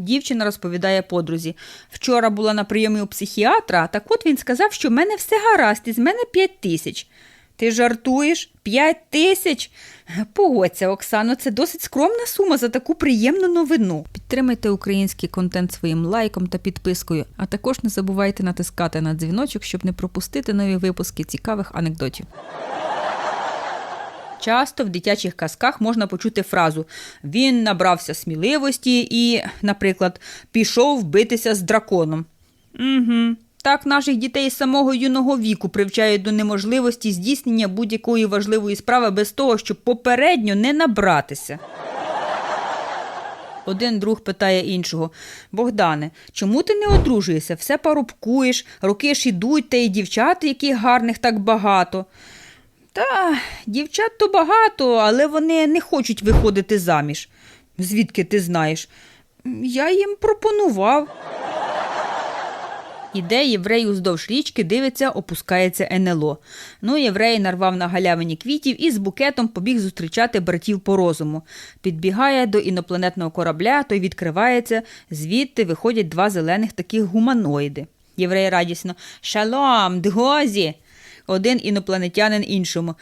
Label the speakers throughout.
Speaker 1: Дівчина розповідає подрузі. Вчора була на прийомі у психіатра, так от він сказав, що в мене все гаразд, і з мене п'ять тисяч. Ти жартуєш? П'ять тисяч? Погодься, Оксано, це досить скромна сума за таку приємну новину. Підтримайте український контент своїм лайком та підпискою, а також не забувайте натискати на дзвіночок, щоб не пропустити нові випуски цікавих анекдотів. Часто в дитячих казках можна почути фразу Він набрався сміливості і, наприклад, пішов битися з драконом. Угу. Так наших дітей з самого юного віку привчають до неможливості здійснення будь-якої важливої справи без того, щоб попередньо не набратися. Один друг питає іншого Богдане, чому ти не одружуєшся? Все парубкуєш, роки ж ідуть, та й дівчат, яких гарних так багато. Та дівчат то багато, але вони не хочуть виходити заміж. Звідки ти знаєш? Я їм пропонував. Іде єврей уздовж річки, дивиться, опускається НЛО. Ну, єврей нарвав на галявині квітів і з букетом побіг зустрічати братів по розуму. Підбігає до інопланетного корабля, той відкривається, звідти виходять два зелених таких гуманоїди. Єврей радісно Шалом, дгозі! Один інопланетянин іншому.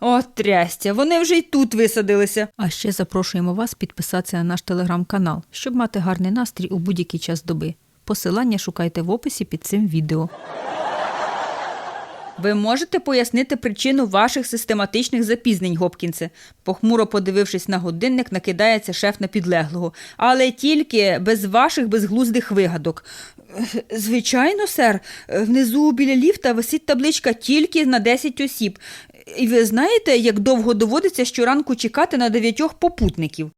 Speaker 1: О, трястя, вони вже й тут висадилися. А ще запрошуємо вас підписатися на наш телеграм-канал, щоб мати гарний настрій у будь-який час доби. Посилання шукайте в описі під цим відео. Ви можете пояснити причину ваших систематичних запізнень, Гопкінсе? Похмуро подивившись на годинник, накидається шеф на підлеглого. Але тільки без ваших безглуздих вигадок. «Е, Звичайно, сер, внизу біля ліфта висить табличка тільки на 10 осіб. І ви знаєте, як довго доводиться щоранку чекати на дев'ятьох попутників?